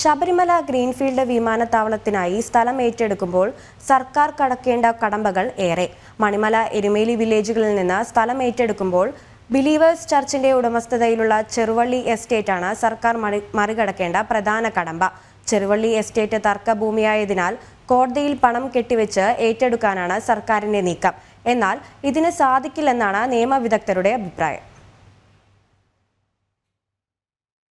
Sabarimala greenfield വിമാനത്താവളത്തിനായി സ്ഥലം ഏറ്റെടുക്കുമ്പോൾ സർക്കാർ കടക്കേണ്ട കടമ്പകൾ ഏറെ. മണിമല എരുമേലി വില്ലേജുകളിൽ നിന്ന് സ്ഥലം ഏറ്റെടുക്കുമ്പോൾ ബിലീവേഴ്സ് ചർച്ചിന്റെ ഉടമസ്ഥതയിലുള്ള ചെറുവള്ളി എസ്റ്റേറ്റാണ് സർക്കാർ മറി മറികടക്കേണ്ട പ്രധാന കടമ്പ. ചെറുവള്ളി എസ്റ്റേറ്റ് തർക്കഭൂമിയായതിനാൽ കോടതിയിൽ പണം കെട്ടിവെച്ച് ഏറ്റെടുക്കാനാണ് സർക്കാരിന്റെ നീക്കം. എന്നാൽ ഇതിന് സാധിക്കില്ലെന്നാണ് നിയമവിദഗ്ധരുടെ അഭിപ്രായം.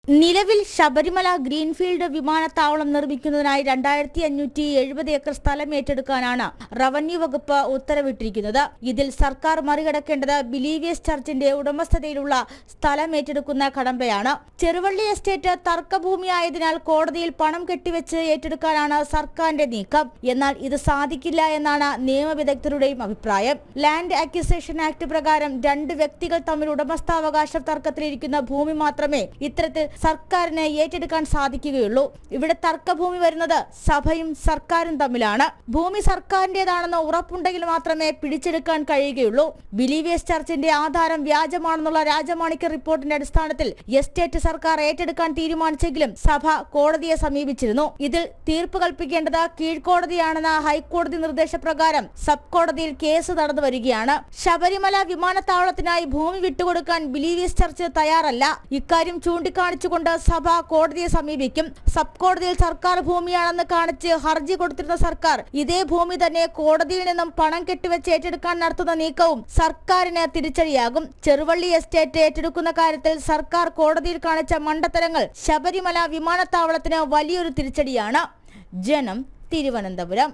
നിലവിൽ ശബരിമല ഗ്രീൻഫീൽഡ് വിമാനത്താവളം നിർമ്മിക്കുന്നതിനായി രണ്ടായിരത്തി അഞ്ഞൂറ്റി എഴുപത് ഏക്കർ സ്ഥലം ഏറ്റെടുക്കാനാണ് റവന്യൂ വകുപ്പ് ഉത്തരവിട്ടിരിക്കുന്നത്. ഇതിൽ സർക്കാർ മറികടക്കേണ്ടത് ബിലീവിയസ് ചർച്ചിന്റെ ഉടമസ്ഥതയിലുള്ള സ്ഥലം ഏറ്റെടുക്കുന്ന കടമ്പയാണ്. ചെറുവള്ളി എസ്റ്റേറ്റ് തർക്കഭൂമിയായതിനാൽ കോടതിയിൽ പണം കെട്ടിവെച്ച് ഏറ്റെടുക്കാനാണ് സർക്കാരിന്റെ നീക്കം. എന്നാൽ ഇത് സാധിക്കില്ല എന്നാണ് നിയമവിദഗ്ധരുടെയും അഭിപ്രായം. ലാൻഡ് അക്വിസേഷൻ ആക്ട് പ്രകാരം രണ്ട് വ്യക്തികൾ തമ്മിൽ ഉടമസ്ഥാവകാശ തർക്കത്തിലിരിക്കുന്ന ഭൂമി മാത്രമേ ഇത്തരത്തിൽ സർക്കാരിന് ഏറ്റെടുക്കാൻ സാധിക്കുകയുള്ളൂ. ഇവിടെ തർക്കഭൂമി വരുന്നത് സഭയും സർക്കാരും തമ്മിലാണ്. ഭൂമി സർക്കാരിന്റേതാണെന്ന് ഉറപ്പുണ്ടെങ്കിൽ മാത്രമേ പിടിച്ചെടുക്കാൻ കഴിയുകയുള്ളൂ. ബിലീവിയസ് ചർച്ചിന്റെ ആധാരം വ്യാജമാണെന്നുള്ള രാജമാണിക്യ റിപ്പോർട്ടിന്റെ അടിസ്ഥാനത്തിൽ എസ്റ്റേറ്റ് സർക്കാർ ഏറ്റെടുക്കാൻ തീരുമാനിച്ചെങ്കിലും സഭ കോടതിയെ സമീപിച്ചിരുന്നു. ഇതിൽ തീർപ്പ് കൽപ്പിക്കേണ്ടത് കീഴ്ക്കോടതിയാണെന്ന ഹൈക്കോടതി നിർദ്ദേശപ്രകാരം സബ് കോടതിയിൽ കേസ് നടന്നു വരികയാണ്. ശബരിമല വിമാനത്താവളത്തിനായി ഭൂമി വിട്ടുകൊടുക്കാൻ ബിലീവിയസ് ചർച്ച് തയ്യാറല്ല. ഇക്കാര്യം ചൂണ്ടിക്കാണിച്ചുകൊണ്ട് സഭ കോടതിയെ സമീപിക്കും. സബ് കോടതിയിൽ സർക്കാർ ഭൂമിയാണെന്ന് കാണിച്ച് ഹർജി കൊടുത്തിരുന്ന സർക്കാർ ഇതേ ഭൂമി തന്നെ കോടതിയിൽ നിന്നും പണം കെട്ടിവെച്ച് ഏറ്റെടുക്കാൻ നടത്തുന്ന നീക്കവും സർക്കാരിന് തിരിച്ചടിയാകും. ചെറുവള്ളി എസ്റ്റേറ്റ് ഏറ്റെടുക്കുന്ന കാര്യത്തിൽ സർക്കാർ കോടതിയിൽ കാണിച്ച മണ്ടത്തരങ്ങൾ ശബരിമല വിമാനത്താവളത്തിന് വലിയൊരു തിരിച്ചടിയാണ്. ജനം തിരുവനന്തപുരം.